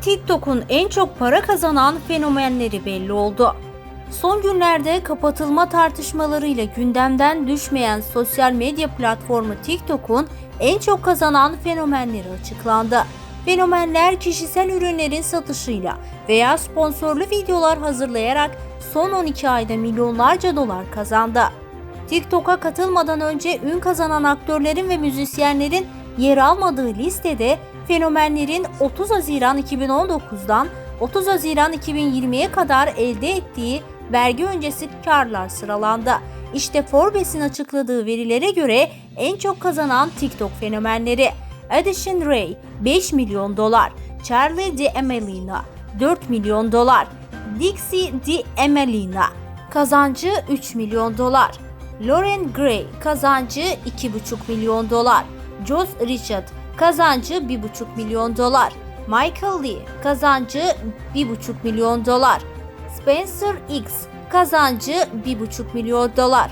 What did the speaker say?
TikTok'un en çok para kazanan fenomenleri belli oldu. Son günlerde kapatılma tartışmalarıyla gündemden düşmeyen sosyal medya platformu TikTok'un en çok kazanan fenomenleri açıklandı. Fenomenler kişisel ürünlerin satışıyla veya sponsorlu videolar hazırlayarak son 12 ayda milyonlarca dolar kazandı. TikTok'a katılmadan önce ün kazanan aktörlerin ve müzisyenlerin yer almadığı listede fenomenlerin 30 Haziran 2019'dan 30 Haziran 2020'ye kadar elde ettiği vergi öncesi karlar sıralandı. İşte Forbes'in açıkladığı verilere göre en çok kazanan TikTok fenomenleri. Addison Rae 5 milyon dolar, Charlie D'Amelina 4 milyon dolar, Dixie D'Amelina kazancı 3 milyon dolar, Lauren Gray kazancı 2,5 milyon dolar, Josh Richard kazancı 1,5 milyon dolar, Michael Lee kazancı 1,5 milyon dolar, Spencer X kazancı 1,5 milyon dolar,